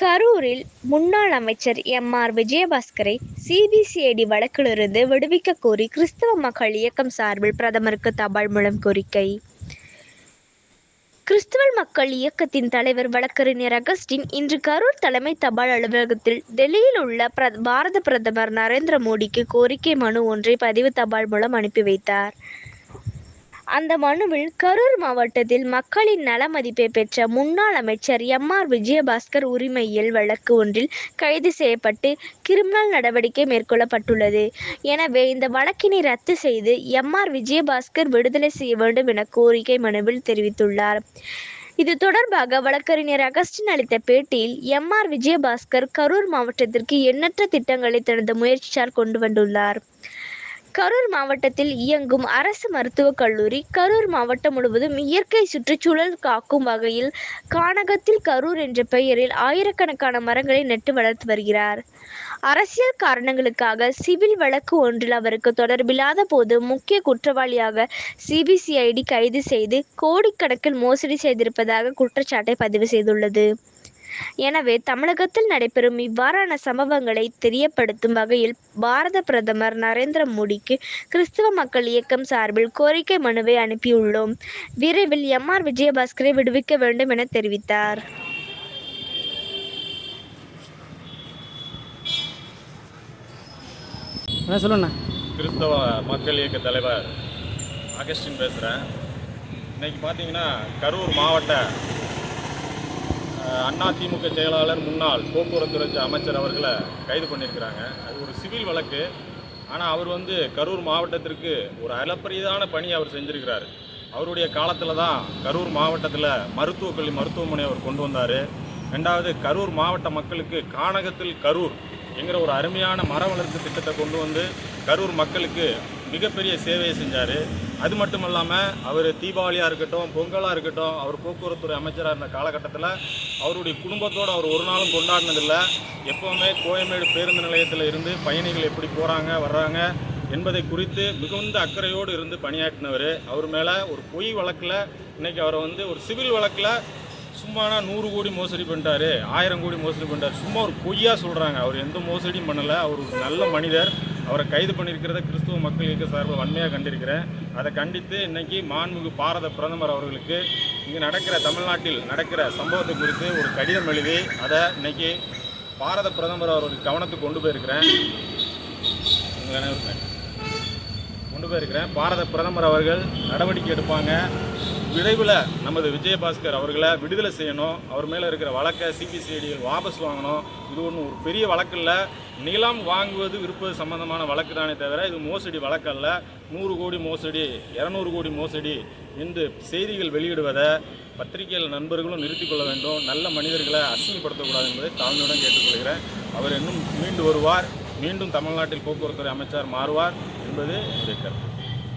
கரூரில் முன்னாள் அமைச்சர் எம். ஆர். விஜயபாஸ்கரை சிபிசிஐடி வழக்கிலிருந்து விடுவிக்க கோரி கிறிஸ்தவ மக்கள் இயக்கம் சார்பில் பிரதமருக்கு தபால் மூலம் கோரிக்கை. கிறிஸ்தவ மக்கள் இயக்கத்தின் தலைவர் வழக்கறிஞர் அகஸ்டின் இன்று கரூர் தலைமை தபால் அலுவலகத்தில் டெல்லியில் உள்ள பாரத பிரதமர் நரேந்திர மோடிக்கு கோரிக்கை மனு ஒன்றை பதிவு தபால் மூலம் அனுப்பி வைத்தார். அந்த மனுவில் கரூர் மாவட்டத்தில் மக்களின் நல மதிப்பை பெற்ற முன்னாள் அமைச்சர் எம். ஆர். விஜயபாஸ்கர் உரிமையியல் வழக்கு ஒன்றில் கைது செய்யப்பட்டு கிரிமினல் நடவடிக்கை மேற்கொள்ளப்பட்டுள்ளது. எனவே இந்த வழக்கினை ரத்து செய்து எம். ஆர். விஜயபாஸ்கர் விடுதலை செய்ய வேண்டும் என கோரிக்கை மனுவில் தெரிவித்துள்ளார். இது தொடர்பாக வழக்கறிஞர் அகஸ்டின் அளித்த பேட்டியில் எம். ஆர். விஜயபாஸ்கர் கரூர் மாவட்டத்திற்கு எண்ணற்ற திட்டங்களை தனது முயற்சியால் கொண்டு வந்துள்ளார். கரூர் மாவட்டத்தில் இயங்கும் அரசு மருத்துவக் கல்லூரி கரூர் மாவட்டம் முழுவதும் இயற்கை சுற்றுச்சூழல் காக்கும் வகையில் கானகத்தில் கரூர் என்ற பெயரில் ஆயிரக்கணக்கான மரங்களை நட்டு வளர்த்து வருகிறார். அரசியல் காரணங்களுக்காக சிவில் வழக்கு ஒன்றில் அவருக்கு தொடர்பில்லாத போது முக்கிய குற்றவாளியாக சிபிசிஐடி கைது செய்து கோடிக்கணக்கில் மோசடி செய்திருப்பதாக குற்றச்சாட்டை பதிவு செய்துள்ளது. எனவே தமிழகத்தில் நடைபெறும் இவ்வாறான சம்பவங்களை தெரியப்படுத்தும் வகையில் பாரத பிரதமர் நரேந்திர மோடிக்கு கிறிஸ்தவ மக்கள் இயக்கம் சார்பில் கோரிக்கை மனுவை அனுப்பியுள்ளோம். விரைவில் எம். ஆர். விஜயபாஸ்கரை விடுவிக்க வேண்டும் என தெரிவித்தார். சொல்லுண்ணா கிறிஸ்தவ மக்கள் இயக்க தலைவர் அகஸ்டின் பேசுகிறேன் இன்னைக்கு பார்த்தீங்கன்னா கரூர் மாவட்ட அண்ணா அதிமுக செயலாளர் முன்னாள் போக்குவரத்துறை அமைச்சர் அவர்களை கைது பண்ணியிருக்கிறாங்க. அது ஒரு சிவில் வழக்கு. ஆனால் அவர் வந்து கரூர் மாவட்டத்திற்கு ஒரு அளப்பரியதான பணி அவர் செஞ்சுருக்கிறார். அவருடைய காலத்தில் தான் கரூர் மாவட்டத்தில் மருத்துவக் கல்வி மருத்துவமனை அவர் கொண்டு வந்தார். ரெண்டாவது கரூர் மாவட்ட மக்களுக்கு கானகத்தில் கரூர் என்கிற ஒரு அருமையான மர வளர்ப்பு திட்டத்தை கொண்டு வந்து கரூர் மக்களுக்கு மிகப்பெரிய சேவையை செஞ்சார். அது மட்டும் இல்லாமல் அவர் தீபாவளியாக இருக்கட்டும் பொங்கலாக இருக்கட்டும் அவர் போக்குவரத்துறை அமைச்சராக இருந்த காலகட்டத்தில் அவருடைய குடும்பத்தோடு அவர் ஒரு நாளும் கொண்டாடினதில்லை. எப்போவுமே கோயம்பேடு பேருந்து நிலையத்தில் இருந்து பயணிகள் எப்படி போகிறாங்க வர்றாங்க என்பதை குறித்து மிகுந்த அக்கறையோடு இருந்து பணியாற்றினவர். அவர் மேலே ஒரு பொய் வழக்கில் இன்றைக்கி அவரை வந்து ஒரு சிவில் வழக்கில் சும்மானா நூறு கோடி மோசடி பண்ணிட்டாரு ஆயிரம் கோடி மோசடி பண்ணிட்டார். சும்மா ஒரு பொய்யா சொல்கிறாங்க அவர் எந்த மோசடியும் பண்ணலை. அவர் ஒரு நல்ல மனிதர். அவரை கைது பண்ணியிருக்கிறத கிறிஸ்துவ மக்கள் இயக்க சார்பில் வன்மையாக கண்டிருக்கிறேன். அதை கண்டித்து இன்னைக்கு மாண்புமிகு பாரத பிரதமர் அவர்களுக்கு இங்கே நடக்கிற தமிழ்நாட்டில் நடக்கிற சம்பவத்தை குறித்து ஒரு கடிதம் எழுதி அதை இன்னைக்கு பாரத பிரதமர் அவர்களுக்கு கவனத்துக்கு கொண்டு போயிருக்கிறேன். கொண்டு போயிருக்கிறேன். பாரத பிரதமர் அவர்கள் நடவடிக்கை எடுப்பாங்க. விரைவில் நமது விஜயபாஸ்கர் அவர்களை விடுதலை செய்யணும். அவர் மேலே இருக்கிற வழக்கை சிபிசிஐடியில் வாபஸ் வாங்கணும். இது ஒன்றும் ஒரு பெரிய வழக்கில் நிலம் வாங்குவது விற்பது சம்பந்தமான வழக்கு தானே தவிர இது மோசடி வழக்கல்ல நூறு கோடி மோசடி இரநூறு கோடி மோசடி என்று செய்திகள் வெளியிடுவதை பத்திரிகையில் நண்பர்களும் நிறுத்திக் கொள்ள வேண்டும். நல்ல மனிதர்களை அசிங்கப்படுத்தக்கூடாது என்பதை தாழ்மையுடன் கேட்டுக்கொள்கிறேன். அவர் இன்னும் மீண்டு வருவார். மீண்டும் தமிழ்நாட்டில் போக்குவரத்துறை அமைச்சர் மாறுவார் என்பது என்னுடைய கருத்து.